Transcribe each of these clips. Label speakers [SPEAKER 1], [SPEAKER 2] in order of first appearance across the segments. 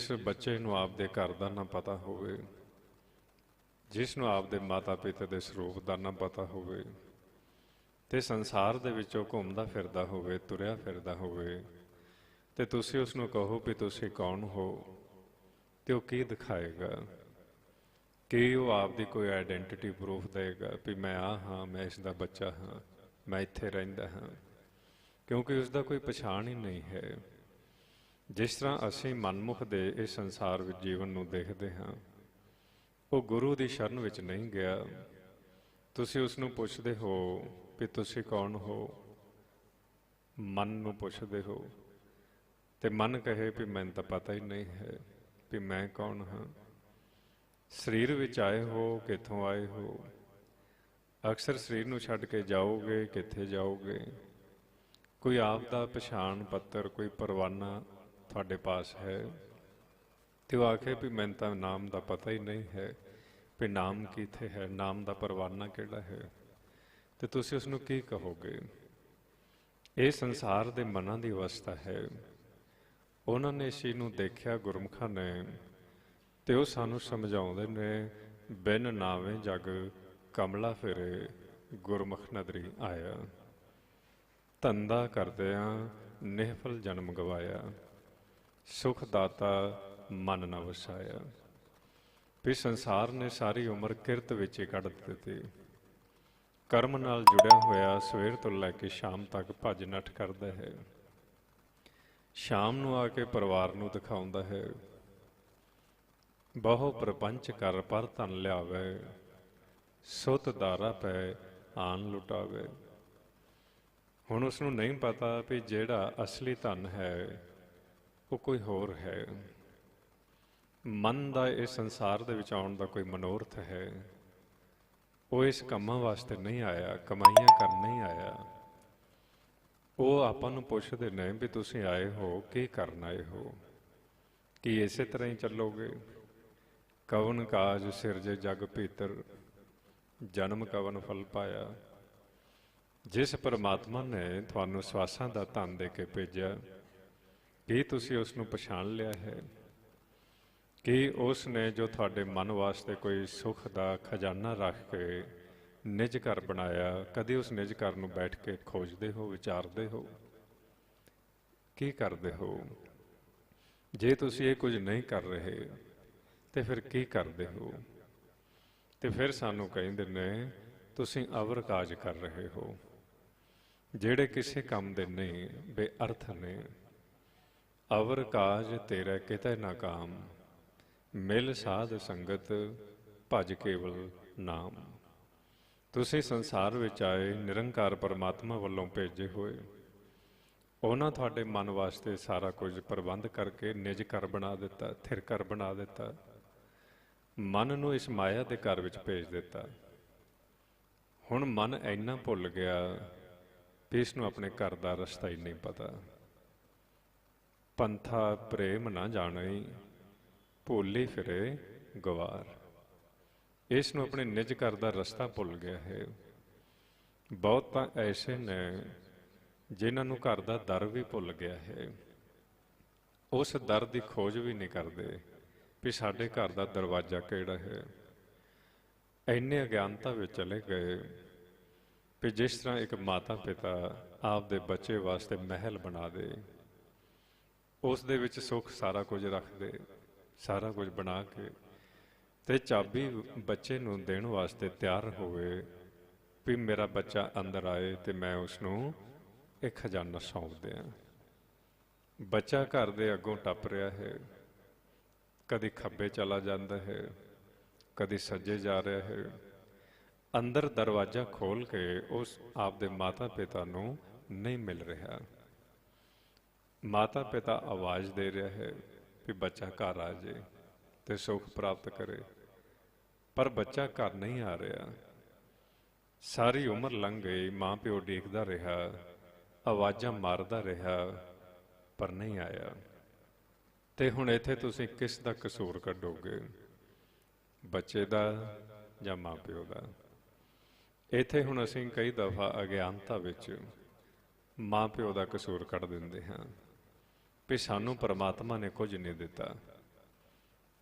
[SPEAKER 1] ਜਿਸ ਬੱਚੇ ਨੂੰ ਆਪਦੇ ਘਰ ਦਾ ਨਾ ਪਤਾ ਹੋਵੇ, ਜਿਸ ਨੂੰ ਆਪਦੇ ਮਾਤਾ ਪਿਤਾ ਦੇ ਸਰੂਪ ਦਾ ਨਾ ਪਤਾ ਹੋਵੇ, ਤੇ ਸੰਸਾਰ ਦੇ ਵਿੱਚੋਂ ਘੁੰਮਦਾ ਫਿਰਦਾ ਹੋਵੇ, ਤੁਰਿਆ ਫਿਰਦਾ ਹੋਵੇ, ਤੇ ਤੁਸੀਂ ਉਸ ਨੂੰ ਕਹੋ ਵੀ ਤੁਸੀਂ ਕੌਣ ਹੋ, ਤੇ ਉਹ ਕੀ ਦਿਖਾਏਗਾ? ਕਿ ਉਹ ਆਪਦੀ ਕੋਈ ਆਇਡੈਂਟੀਟੀ ਪ੍ਰੂਫ ਦੇਗਾ ਵੀ ਮੈਂ ਆ ਹਾਂ, ਮੈਂ ਇਸ ਦਾ ਬੱਚਾ ਹਾਂ, ਮੈਂ ਇੱਥੇ ਰਹਿੰਦਾ ਹਾਂ? ਕਿਉਂਕਿ ਉਸ ਦਾ ਕੋਈ ਪਛਾਣ ਹੀ ਨਹੀਂ ਹੈ। ਜਿਸ ਤਰ੍ਹਾਂ ਅਸੀਂ ਮਨਮੁਖ ਦੇ ਇਸ ਸੰਸਾਰ ਵਿੱਚ ਜੀਵਨ ਨੂੰ ਦੇਖਦੇ ਹਾਂ, ਉਹ ਗੁਰੂ ਦੀ ਸ਼ਰਨ ਵਿੱਚ ਨਹੀਂ ਗਿਆ। ਤੁਸੀਂ ਉਸ ਨੂੰ ਪੁੱਛਦੇ ਹੋ ਵੀ ਤੁਸੀਂ ਕੌਣ ਹੋ? ਮਨ ਨੂੰ ਪੁੱਛਦੇ ਹੋ। ਤੇ ਮਨ ਕਹੇ ਵੀ ਮੈਨੂੰ ਤਾਂ ਪਤਾ ਹੀ ਨਹੀਂ ਹੈ ਵੀ ਮੈਂ ਕੌਣ ਹਾਂ। ਸਰੀਰ ਵਿੱਚ ਆਏ ਹੋ, ਕਿੱਥੋਂ ਆਏ ਹੋ? ਅਕਸਰ ਸਰੀਰ ਨੂੰ ਛੱਡ ਕੇ ਜਾਓਗੇ, ਕਿੱਥੇ ਜਾਓਗੇ? ਕੋਈ ਆਪ ਦਾ ਪਛਾਣ ਪੱਤਰ, ਕੋਈ ਪਰਵਾਨਾ ਤੁਹਾਡੇ ਪਾਸ ਹੈ। ਤੇ ਉਹ ਆਖੇ ਵੀ ਮੈਨੂੰ ਤਾਂ ਨਾਮ ਦਾ ਪਤਾ ਹੀ ਨਹੀਂ ਹੈ ਵੀ ਨਾਮ ਕਿੱਥੇ ਹੈ, ਨਾਮ ਦਾ ਪਰਵਾਨਾ ਕਿਹੜਾ ਹੈ। ਤੇ ਤੁਸੀਂ ਉਸ ਨੂੰ ਕੀ ਕਹੋਗੇ? ਇਹ ਸੰਸਾਰ ਦੇ ਮਨਾਂ ਦੀ ਅਵਸਥਾ ਹੈ। ਉਹਨਾਂ ਨੇ ਇਸ ਚੀਜ਼ ਨੂੰ ਦੇਖਿਆ, ਗੁਰਮੁਖਾਂ ਨੇ, ਤੇ ਉਹ ਸਾਨੂੰ ਸਮਝਾਉਂਦੇ ਨੇ, ਬਿਨ ਨਾਵੇਂ ਜਗ ਕਮਲਾ ਫਿਰੇ, ਗੁਰਮੁਖ ਨਦਰੀ ਆਇਆ। ਧੰਦਾ ਕਰਦਿਆਂ ਨਿਹਫਲ ਜਨਮ ਗਵਾਇਆ। ਸੁਖ ਦਾਤਾ ਮਨ ਨਾ ਵਸਾਇਆ। ਵੀ ਸੰਸਾਰ ਨੇ ਸਾਰੀ ਉਮਰ ਕਿਰਤ ਵਿੱਚ ਹੀ ਕੱਢ ਦਿੱਤੀ। ਕਰਮ ਨਾਲ ਜੁੜਿਆ ਹੋਇਆ ਸਵੇਰ ਤੋਂ ਲੈ ਕੇ ਸ਼ਾਮ ਤੱਕ ਭੱਜ ਨੱਠ ਕਰਦਾ ਹੈ। ਸ਼ਾਮ ਨੂੰ ਆ ਕੇ ਪਰਿਵਾਰ ਨੂੰ ਦਿਖਾਉਂਦਾ ਹੈ। ਬਹੁ ਪ੍ਰਪੰਚ ਕਰ ਪਰ ਧਨ ਲਿਆਵੇ, ਸੁਤ ਦਾਰਾ ਪੈ ਆਨ ਲੁਟਾਵੇ। ਹੁਣ ਉਸ ਨੂੰ ਨਹੀਂ ਪਤਾ ਵੀ ਜਿਹੜਾ ਅਸਲੀ ਧਨ ਹੈ ਉਹ ਕੋਈ ਹੋਰ ਹੈ। ਮਨ ਦਾ ਇਹ ਸੰਸਾਰ ਦੇ ਵਿੱਚ ਆਉਣ ਦਾ ਕੋਈ ਮਨੋਰਥ ਹੈ। ਉਹ ਇਸ ਕੰਮਾਂ ਵਾਸਤੇ ਨਹੀਂ ਆਇਆ, ਕਮਾਈਆਂ ਕਰਨ ਨਹੀਂ ਆਇਆ। ਉਹ ਆਪਾਂ ਨੂੰ ਪੁੱਛਦੇ ਨੇ ਵੀ ਤੁਸੀਂ ਆਏ ਹੋ, ਕੀ ਕਰਨ ਆਏ ਹੋ? ਕੀ ਇਸੇ ਤਰ੍ਹਾਂ ਹੀ ਚੱਲੋਗੇ? ਕਵਨ ਕਾਜ ਸਿਰਜੇ ਜਗ ਭੀਤਰ, ਜਨਮ ਕਵਨ ਫਲ ਪਾਇਆ। ਜਿਸ ਪਰਮਾਤਮਾ ਨੇ ਤੁਹਾਨੂੰ ਸਵਾਸਾਂ ਦਾ ਧਨ ਦੇ ਕੇ ਭੇਜਿਆ ਕੀ ਤੁਸੀਂ ਉਸ ਨੂੰ ਪਛਾਣ ਲਿਆ ਹੈ? ਕਿ ਉਸ ਨੇ ਜੋ ਤੁਹਾਡੇ ਮਨ ਵਾਸਤੇ ਕੋਈ ਸੁੱਖ ਦਾ ਖਜ਼ਾਨਾ ਰੱਖ ਕੇ ਨਿਜ ਘਰ ਬਣਾਇਆ, ਕਦੇ ਉਸ ਨਿਜ ਘਰ ਨੂੰ ਬੈਠ ਕੇ ਖੋਜਦੇ ਹੋ, ਵਿਚਾਰਦੇ ਹੋ? ਕੀ ਕਰਦੇ ਹੋ? ਜੇ ਤੁਸੀਂ ਇਹ ਕੁਝ ਨਹੀਂ ਕਰ ਰਹੇ, ਤੇ ਫਿਰ ਕੀ ਕਰਦੇ ਹੋ? ਤੇ ਫਿਰ ਸਾਨੂੰ ਕਹਿੰਦੇ ਨੇ, ਤੁਸੀਂ ਅਵਰ ਕਾਜ ਕਰ ਰਹੇ ਹੋ। ਜਿਹੜੇ ਕਿਸੇ ਕੰਮ ਦੇ ਨਹੀਂ ਬੇਅਰਥ ਨੇ ਅਵਰ ਕਾਜ ਤੇਰੇ ਕਿਤੇ ਨਾ ਕਾਮ, ਮਿਲ ਸਾਧ ਸੰਗਤ ਭਜ ਕੇਵਲ ਨਾਮ। ਤੁਸੀਂ ਸੰਸਾਰ ਵਿੱਚ ਆਏ ਨਿਰੰਕਾਰ ਪਰਮਾਤਮਾ ਵੱਲੋਂ ਭੇਜੇ ਹੋਏ। ਉਹਨਾਂ ਤੁਹਾਡੇ ਮਨ ਵਾਸਤੇ ਸਾਰਾ ਕੁਝ ਪ੍ਰਬੰਧ ਕਰਕੇ ਨਿਜ ਘਰ ਬਣਾ ਦਿੱਤਾ, ਥਿਰ ਘਰ ਬਣਾ ਦਿੱਤਾ। ਮਨ ਨੂੰ ਇਸ ਮਾਇਆ ਦੇ ਘਰ ਵਿੱਚ ਭੇਜ ਦਿੱਤਾ। ਹੁਣ ਮਨ ਇੰਨਾ ਭੁੱਲ ਗਿਆ ਕਿ ਇਸ ਨੂੰ ਆਪਣੇ ਘਰ ਦਾ ਰਸਤਾ ਹੀ ਨਹੀਂ ਪਤਾ। ਪੰਥਾ ਪ੍ਰੇਮ ਨਾ ਜਾਣਈ ਭੁੱਲੀ ਫਿਰੇ ਗਵਾਰ। ਇਸ ਨੂੰ ਆਪਣੇ ਨਿਜ ਘਰ ਦਾ ਰਸਤਾ ਭੁੱਲ ਗਿਆ ਹੈ। ਬਹੁਤ ਤਾਂ ਐਸੇ ਨੇ ਜਿਨ੍ਹਾਂ ਨੂੰ ਘਰ ਦਾ ਦਰ ਵੀ ਭੁੱਲ ਗਿਆ ਹੈ। ਉਸ ਦਰ ਦੀ ਖੋਜ ਵੀ ਨਹੀਂ ਕਰਦੇ ਵੀ ਸਾਡੇ ਘਰ ਦਾ ਦਰਵਾਜ਼ਾ ਕਿਹੜਾ ਹੈ। ਐਨੇ ਅਗਿਆਨਤਾ ਵਿੱਚ ਚਲੇ ਗਏ ਵੀ ਜਿਸ ਤਰ੍ਹਾਂ ਇੱਕ ਮਾਤਾ ਪਿਤਾ ਆਪ ਦੇ ਬੱਚੇ ਵਾਸਤੇ ਮਹਿਲ ਬਣਾ ਦੇ ਉਸ ਦੇ ਵਿੱਚ ਸੁੱਖ ਸਾਰਾ ਕੁਝ ਰੱਖ ਦੇ ਸਾਰਾ ਕੁਝ ਬਣਾ ਕੇ ਤੇ ਚਾਬੀ ਬੱਚੇ ਨੂੰ ਦੇਣ ਵਾਸਤੇ ਤਿਆਰ ਹੋਵੇ ਵੀ ਮੇਰਾ ਬੱਚਾ ਅੰਦਰ ਆਏ ਤੇ ਮੈਂ ਉਸ ਨੂੰ ਇੱਕ ਖਜ਼ਾਨਾ ਸੌਂਪ ਦਿਆਂ। ਬੱਚਾ ਘਰ ਦੇ ਅੱਗੋਂ ਟੱਪ ਰਿਹਾ ਹੈ। ਕਦੀ ਖੱਬੇ ਚਲਾ ਜਾਂਦਾ ਹੈ, ਕਦੀ ਸੱਜੇ ਜਾ ਰਿਹਾ ਹੈ। ਅੰਦਰ ਦਰਵਾਜ਼ਾ ਖੋਲ ਕੇ ਉਸ ਆਪਦੇ ਮਾਤਾ ਪਿਤਾ ਨੂੰ ਨਹੀਂ ਮਿਲ ਰਿਹਾ। ਮਾਤਾ ਪਿਤਾ ਆਵਾਜ਼ ਦੇ ਰਿਹਾ ਹੈ ਕਿ ਬੱਚਾ ਘਰ ਆ ਜੇ ਤੇ ਸੁੱਖ ਪ੍ਰਾਪਤ ਕਰੇ। ਪਰ ਬੱਚਾ ਘਰ ਨਹੀਂ ਆ ਰਿਹਾ। ਸਾਰੀ ਉਮਰ ਲੰਘ ਗਈ ਮਾਂ ਪਿਓ ਦੇਖਦਾ ਰਿਹਾ, ਆਵਾਜ਼ਾਂ ਮਾਰਦਾ ਰਿਹਾ, ਪਰ ਨਹੀਂ ਆਇਆ। ਤੇ ਹੁਣ ਇੱਥੇ ਤੁਸੀਂ ਕਿਸ ਦਾ ਕਸੂਰ ਕੱਢੋਗੇ? ਬੱਚੇ ਦਾ ਜਾਂ ਮਾਂ ਪਿਓ ਦਾ? ਇੱਥੇ ਹੁਣ ਅਸੀਂ ਕਈ ਦਫਾ ਅਗਿਆਨਤਾ ਵਿੱਚ ਮਾਂ ਪਿਓ ਦਾ ਕਸੂਰ ਕੱਢ ਦਿੰਦੇ ਹਾਂ। ਵੀ ਸਾਨੂੰ ਪਰਮਾਤਮਾ ਨੇ ਕੁਝ ਨਹੀਂ ਦਿੱਤਾ।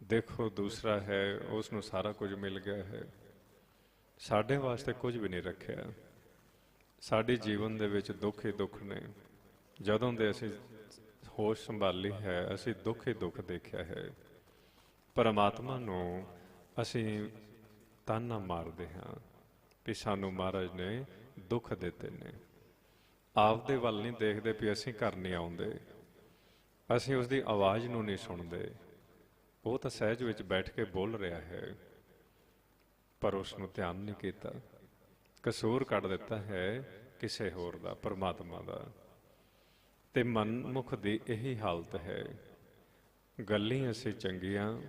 [SPEAKER 1] ਦੇਖੋ, ਦੂਸਰਾ ਹੈ ਉਸ ਨੂੰ ਸਾਰਾ ਕੁਝ ਮਿਲ ਗਿਆ ਹੈ। ਸਾਡੇ ਵਾਸਤੇ ਕੁਝ ਵੀ ਨਹੀਂ ਰੱਖਿਆ। ਸਾਡੇ ਜੀਵਨ ਦੇ ਵਿੱਚ ਦੁੱਖ ਹੀ ਦੁੱਖ ਨੇ। ਜਦੋਂ ਦੇ ਅਸੀਂ ਹੋਸ਼ ਸੰਭਾਲੀ ਹੈ, ਅਸੀਂ ਦੁੱਖ ਹੀ ਦੁੱਖ ਦੇਖਿਆ ਹੈ। ਪਰਮਾਤਮਾ ਨੂੰ ਅਸੀਂ ਤਾਨਾ ਮਾਰਦੇ ਹਾਂ ਕਿ ਸਾਨੂੰ ਮਹਾਰਾਜ ਨੇ ਦੁੱਖ ਦਿੱਤੇ ਨੇ। ਆਪਦੇ ਵੱਲ ਨਹੀਂ ਦੇਖਦੇ ਵੀ ਅਸੀਂ ਘਰ ਨਹੀਂ ਆਉਂਦੇ। ਅਸੀਂ ਉਸ ਦੀ ਆਵਾਜ਼ ਨੂੰ ਨਹੀਂ ਸੁਣਦੇ। ਉਹ ਤਾਂ ਸਹਿਜ ਵਿੱਚ ਬੈਠ ਕੇ ਬੋਲ ਰਿਹਾ ਹੈ, ਪਰ ਉਸ ਨੂੰ ਧਿਆਨ ਨਹੀਂ ਕੀਤਾ। ਕਸੂਰ ਕੱਢ ਦਿੱਤਾ ਹੈ ਕਿਸੇ ਹੋਰ ਦਾ, ਪਰਮਾਤਮਾ ਦਾ। ਤੇ ਮਨਮੁਖ ਦੀ ਇਹੀ ਹਾਲਤ ਹੈ, ਗੱਲੀ ਅਸੀਂ ਚੰਗੀਆਂ,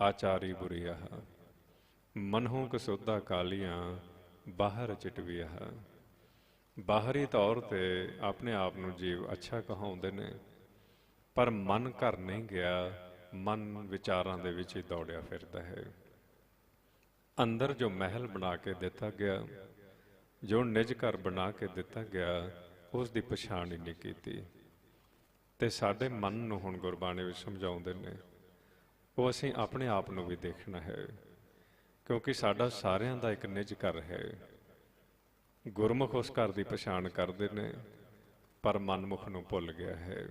[SPEAKER 1] ਆਚਾਰੀ ਬੁਰੀਆ ਮਨਹੂ ਕਸੁੱਧਾ ਕਾਲੀਆਂ, ਬਾਹਰ ਚਿਟਵੀਆ ਬਾਹਰੀ ਤੌਰ ਤੇ ਆਪਣੇ ਆਪ ਨੂੰ ਜੀਵ ਅੱਛਾ ਕਹਾਉਂਦੇ ਨੇ। ਪਰ ਮਨ ਘਰ ਨਹੀਂ ਗਿਆ, ਮਨ ਵਿਚਾਰਾਂ ਦੇ ਵਿੱਚ ਹੀ ਦੌੜਿਆ ਫਿਰਦਾ ਹੈ। ਅੰਦਰ ਜੋ ਮਹਿਲ ਬਣਾ ਕੇ ਦਿੱਤਾ ਗਿਆ, ਜੋ ਨਿਜ ਘਰ ਬਣਾ ਕੇ ਦਿੱਤਾ ਗਿਆ, ਉਸ ਦੀ ਪਛਾਣ ਹੀ ਨਹੀਂ ਕੀਤੀ। ਤੇ ਸਾਡੇ ਮਨ ਨੂੰ ਹੁਣ ਗੁਰਬਾਣੀ ਵਿੱਚ ਸਮਝਾਉਂਦੇ ਨੇ, ਉਹ ਅਸੀਂ ਆਪਣੇ ਆਪ ਨੂੰ ਵੀ ਦੇਖਣਾ ਹੈ, ਕਿਉਂਕਿ ਸਾਡਾ ਸਾਰਿਆਂ ਦਾ ਇੱਕ ਨਿਜ ਘਰ ਹੈ। ਗੁਰਮੁਖ ਉਸ ਘਰ ਦੀ ਪਛਾਣ ਕਰਦੇ ਨੇ, ਪਰ ਮਨਮੁਖ ਨੂੰ ਭੁੱਲ ਗਿਆ ਹੈ।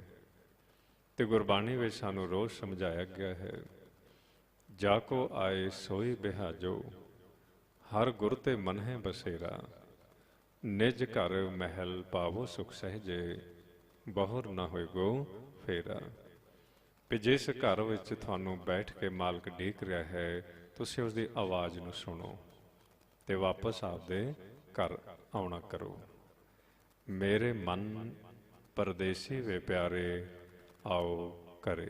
[SPEAKER 1] ਤੇ ਗੁਰਬਾਣੀ ਵਿੱਚ ਸਾਨੂੰ ਰੋਜ਼ ਸਮਝਾਇਆ ਗਿਆ ਹੈ, ਜਾ ਕੋ ਆਏ ਸੋਈ ਬਿਹਾਜੋ, ਹਰ ਗੁਰ ਤੇ ਮਨ ਹੈ ਬਸੇਰਾ, ਨਿਜ ਘਰ ਮਹਿਲ ਪਾਵੋ ਸੁਖ ਸਹਜੇ, ਬਹੁਰ ਨਾ ਹੋਏ ਗੋ ਫੇਰਾ। ਕਿ ਜਿਸ ਘਰ ਵਿੱਚ ਤੁਹਾਨੂੰ ਬੈਠ ਕੇ ਮਾਲਕ ਢੀਕ ਰਿਹਾ ਹੈ, ਤੁਸੀਂ ਉਸ ਦੀ ਆਵਾਜ਼ ਨੂੰ ਸੁਣੋ ਤੇ ਵਾਪਸ ਆਪਦੇ ਘਰ ਆਉਣਾ ਕਰੋ। ਮੇਰੇ ਮਨ ਪਰਦੇਸੀ ਵੇ ਪਿਆਰੇ ਆਓ ਕਰੇ